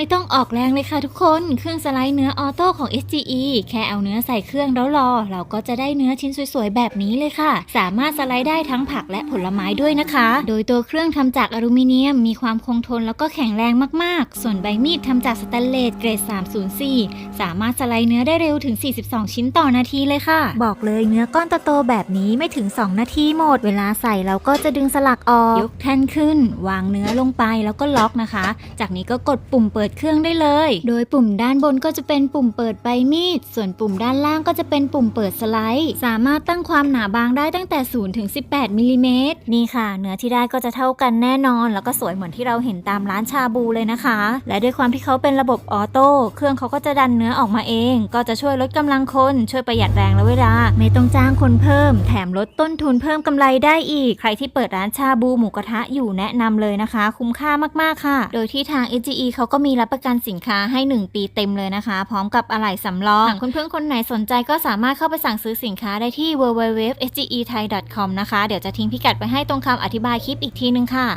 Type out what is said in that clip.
ไม่ต้องออกแรงเลยค่ะทุกคน เครื่องสไลด์เนื้อออโต้ของ SGE แค่เอาเนื้อใส่เครื่องแล้วรอ เราก็จะได้เนื้อชิ้นสวยๆ แบบนี้เลยค่ะ สามารถสไลด์ได้ทั้งผักและผลไม้ด้วยนะคะ โดยตัวเครื่องทำจากอลูมิเนียม มีความคงทนแล้วก็แข็งแรงมากๆ ส่วนใบมีดทำจากสแตนเลสเกรด 304 สามารถสไลด์เนื้อได้เร็วถึง 42 ชิ้นต่อนาทีเลยค่ะ บอกเลยเนื้อก้อนโตๆแบบนี้ไม่ถึง 2 นาทีหมด เวลาใส่เราก็จะดึงสลักออก ยกแท่นขึ้น วางเนื้อลงไปแล้วก็ล็อกนะคะ จากนี้ก็กดปุ่มเปิดเครื่องได้เลย โดยปุ่มด้านบนก็จะเป็นปุ่มเปิดใบมีด ส่วนปุ่มด้านล่างก็จะเป็นปุ่มเปิดสไลด์ สามารถตั้งความหนาบางได้ตั้งแต่0ถึง18มิลลิเมตรนี่ค่ะ เนื้อที่ได้ก็จะเท่ากันแน่นอน แล้วก็สวยเหมือนที่เราเห็นตามร้านชาบูเลยนะคะ และด้วยความที่เขาเป็นระบบออโต้เครื่องเขาก็จะดันเนื้อออกมาเอง ก็จะช่วยลดกำลังคนช่วยประหยัดแรงและเวลา ไม่ต้องจ้างคนเพิ่ม แถมลดต้นทุนเพิ่มกำไรได้อีก ใครที่เปิดร้านชาบูหมูกระทะอยู่แนะนำเลยนะคะ คุ้มค่ามากๆค่ะ โดยที่ทาง SGE เขาก็มีรับประกันสินค้าให้ 1 ปีเต็มเลยนะคะ พร้อมกับอะไหล่สำรองหากเพื่อนๆคนไหนสนใจก็สามารถเข้าไปสั่งซื้อสินค้าได้ที่ www.sgethai.com นะคะ เดี๋ยวจะทิ้งพิกัดไว้ให้ตรงคำอธิบายคลิปอีกทีนึงค่ะ